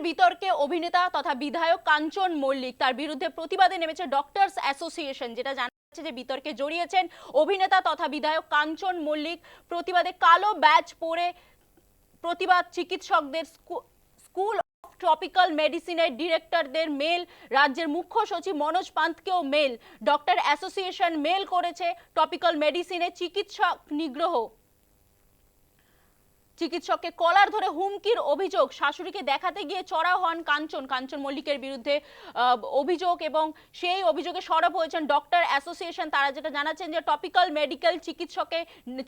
বিতর্কে অভিনেতা তথা বিধায়ক কাঞ্চন মল্লিক। তার বিরুদ্ধে প্রতিবাদে নেমেছে ডক্টরস অ্যাসোসিয়েশন, যেটা জানা যাচ্ছে যে বিতর্কে জড়িয়েছেন অভিনেতা তথা বিধায়ক কাঞ্চন মল্লিক। প্রতিবাদে কালো ব্যাচ পরে প্রতিবাদ চিকিৎসকদের স্কু- স্কুল ট্রপিক্যাল মেডিসিনের ডিরেক্টরদের মেল, রাজ্যের মুখ্য সচিব মনোজ পান্তকেও মেল। ডক্টর অ্যাসোসিয়েশন মেল করেছে টপিক্যাল মেডিসিনে চিকিৎসক নিগ্রহ। চিকিৎসককে কলার ধরে হুমকির অভিযোগ। শাশুড়িকে দেখাতে গিয়ে চড়াও হন কাঞ্চন। কাঞ্চন মল্লিকের বিরুদ্ধে অভিযোগ এবং সেই অভিযোগে সরব হয়েছেন ডক্টর অ্যাসোসিয়েশন। তারা যেটা জানাচ্ছেন যে টপিক্যাল মেডিকেল চিকিৎসকে,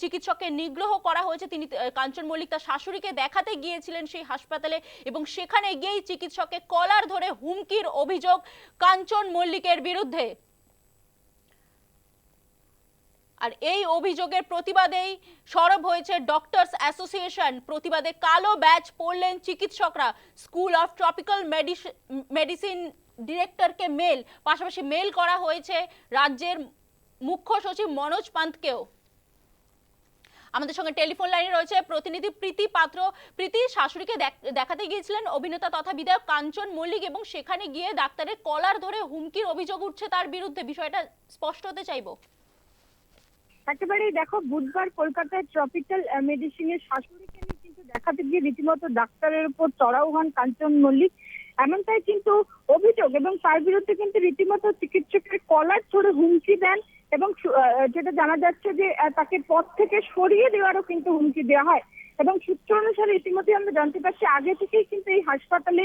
চিকিৎসককে নিগ্রহ করা হয়েছে। তিনি কাঞ্চন মল্লিক তার শাশুড়িকে দেখাতে গিয়েছিলেন সেই হাসপাতালে এবং সেখানে গিয়েই চিকিৎসককে কলার ধরে হুমকির অভিযোগ কাঞ্চন মল্লিকের বিরুদ্ধে। আর এই অভিযোগের প্রতিবাদেই সরব হয়েছে ডক্টরস অ্যাসোসিয়েশন প্রতিবাদে কালো ব্যাচ পড়লেন চিকিৎসকরা। স্কুল অফ ট্রপিক্যাল মেডিসিন ডিরেক্টরকে মেল পাশাপাশি মেল করা হয়েছে রাজ্যের মুখ্য সচিব মনোজ পান্তকেও আমাদের সঙ্গে টেলিফোন লাইনে রয়েছে প্রতিনিধি প্রীতি পাত্র। প্রীতি, শাশুড়িকে দেখ- দেখাতে গিয়েছিলেন অভিনেতা তথা বিধায়ক কাঞ্চন মল্লিক এবং সেখানে গিয়ে ডাক্তারের কলার ধরে হুমকির অভিযোগ উঠছে তার বিরুদ্ধে। বিষয়টা স্পষ্ট হতে চাইব। একেবারেই দেখো, বুধবার কলকাতায় ট্রপিক্যাল মেডিসিনের শাশুড়িকে নিয়ে কিন্তু দেখাতে গিয়ে রীতিমতো ডাক্তারের উপর চড়াও হন কাঞ্চন মল্লিক। এমনটাই কিন্তু অভিযোগ এবং তার বিরুদ্ধে কিন্তু রীতিমতো চিকিৎসকের কলার ধরে হুমকি দেন এবং যেটা জানা যাচ্ছে যে তাকে পথ থেকে সরিয়ে দেওয়ারও কিন্তু হুমকি দেওয়া হয়। এবং সূত্র অনুসারে ইতিমধ্যে আমরা জানতে পারছি, আগে থেকেই কিন্তু এই হাসপাতালে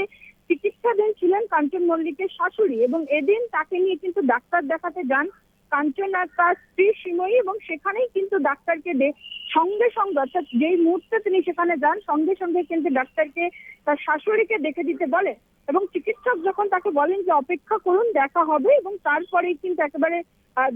চিকিৎসাধীন ছিলেন কাঞ্চন মল্লিকের শাশুড়ি এবং এদিন তাকে নিয়ে কিন্তু ডাক্তার দেখাতে যান। কাঞ্চন তার স্ত্রী সিময়ী এবং সেখানেই কিন্তু ডাক্তারকে সঙ্গে সঙ্গে, অর্থাৎ যেই মুহূর্তে তিনি সেখানে যান, সঙ্গে সঙ্গে কিন্তু ডাক্তারকে তার শাশুড়িকে দেখে দিতে বলে এবং চিকিৎসক যখন তাকে বলেন যে, অপেক্ষা করুন, দেখা হবে, এবং তারপরেই কিন্তু একেবারে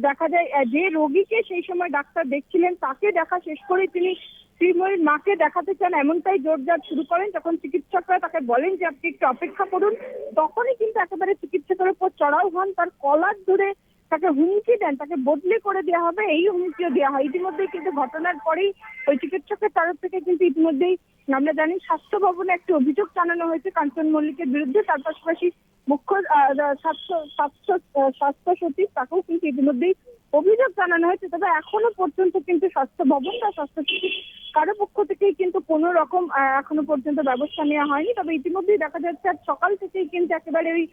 দেখা যায় যে রোগীকে সেই সময় ডাক্তার দেখছিলেন, তাকে দেখা শেষ করে তিনি শ্রীময়ীর মাকে দেখাতে চান, এমনটাই জোরজার শুরু করেন। যখন চিকিৎসকরা তাকে বলেন যে, আপনি একটু অপেক্ষা করুন, তখনই কিন্তু একেবারে চিকিৎসকের উপর চড়াও হন। তার কলার ধরে তাকে হুমকি দেন, তাকে বদলি করে দেওয়া হবে, এই হুমকিও দেওয়া হয়। ইতিমধ্যেই কিন্তু ঘটনার পরেই ওই চিকিৎসকের তরফ থেকে কিন্তু ইতিমধ্যেই আমরা জানি, স্বাস্থ্য ভবনে একটি অভিযোগ জানানো হয়েছে কাঞ্চন মল্লিকের বিরুদ্ধে তার পাশাপাশি মুখ্য স্বাস্থ্য স্বাস্থ্য স্বাস্থ্য সচিব তাকেও কিন্তু ইতিমধ্যেই অভিযোগ জানানো হয়েছে তবে এখনও পর্যন্ত কিন্তু স্বাস্থ্য ভবন বা স্বাস্থ্য সচিব কারও পক্ষ থেকেই কিন্তু কোনো রকম এখনও পর্যন্ত ব্যবস্থা নেওয়া হয়নি। তবে ইতিমধ্যেই দেখা যাচ্ছে আজ সকাল থেকেই কিন্তু একেবারে ওই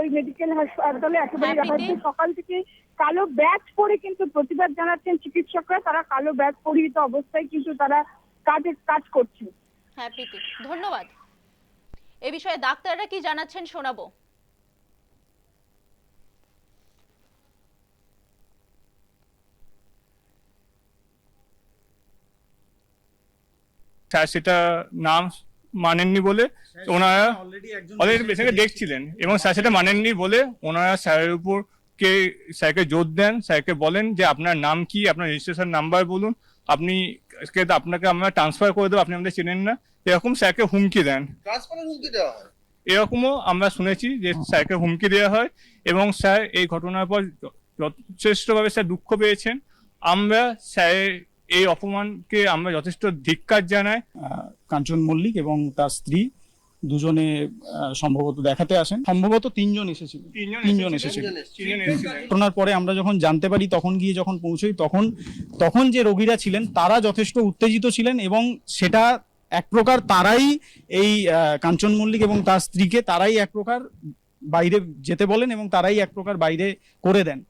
ওই মেডিকেল হাসপাতালে একেবারে দেখা যাচ্ছে সকাল থেকে কালো ব্যাচ পরে কিন্তু প্রতিবাদ জানাচ্ছেন চিকিৎসকরা। তারা কালো ব্যাচ পরিহিত অবস্থায় কিন্তু তারা কাজে কাজ করছে। হ্যাঁ প্রীতি ধন্যবাদ। এ বিষয়ে ডাক্তাররা কি জানাচ্ছেন শোনাবো। স্যার সেটা নাম মানেননি বলে ওনারা অলরেডি পেশেন্টকে দেখছিলেন এবং স্যার সেটা মানেননি বলে ওনারা স্যারের উপর কে স্যারকে জোর দেন স্যারকে বলেন যে আপনার নাম কি আপনার রেজিস্ট্রেশন নাম্বার বলুন আপনি আপনাকে আমরা ট্রান্সফার করে দেবো আপনি আমাদের চেনেন না। এরকম স্যারকে হুমকি দেন। ট্রান্সফারের হুমকি দেওয়া হয়? এরকমও আমরা শুনেছি যে স্যারকে হুমকি দেওয়া হয় এবং স্যার এই ঘটনার পর যথেষ্টভাবে স্যার দুঃখ পেয়েছেন। আমরা স্যারের এই অপমানকে আমরা যথেষ্ট ধিক্কার জানাই। কাঞ্চন মল্লিক এবং তার স্ত্রী দুজনে সম্ভবত দেখাতে আসেন। সম্ভবত তিনজন এসেছিল। তিনজন এসেছিল। ঘটনার পরে আমরা যখন জানতে পারি তখন গিয়ে যখন পৌঁছই তখন তখন যে রোগীরা ছিলেন তারা যথেষ্ট উত্তেজিত ছিলেন এবং সেটা এক প্রকার তারাই এই কাঞ্চন মল্লিক এবং তার স্ত্রীকে তারাই এক প্রকার বাইরে যেতে বলেন এবং তারাই এক প্রকার বাইরে করে দেন।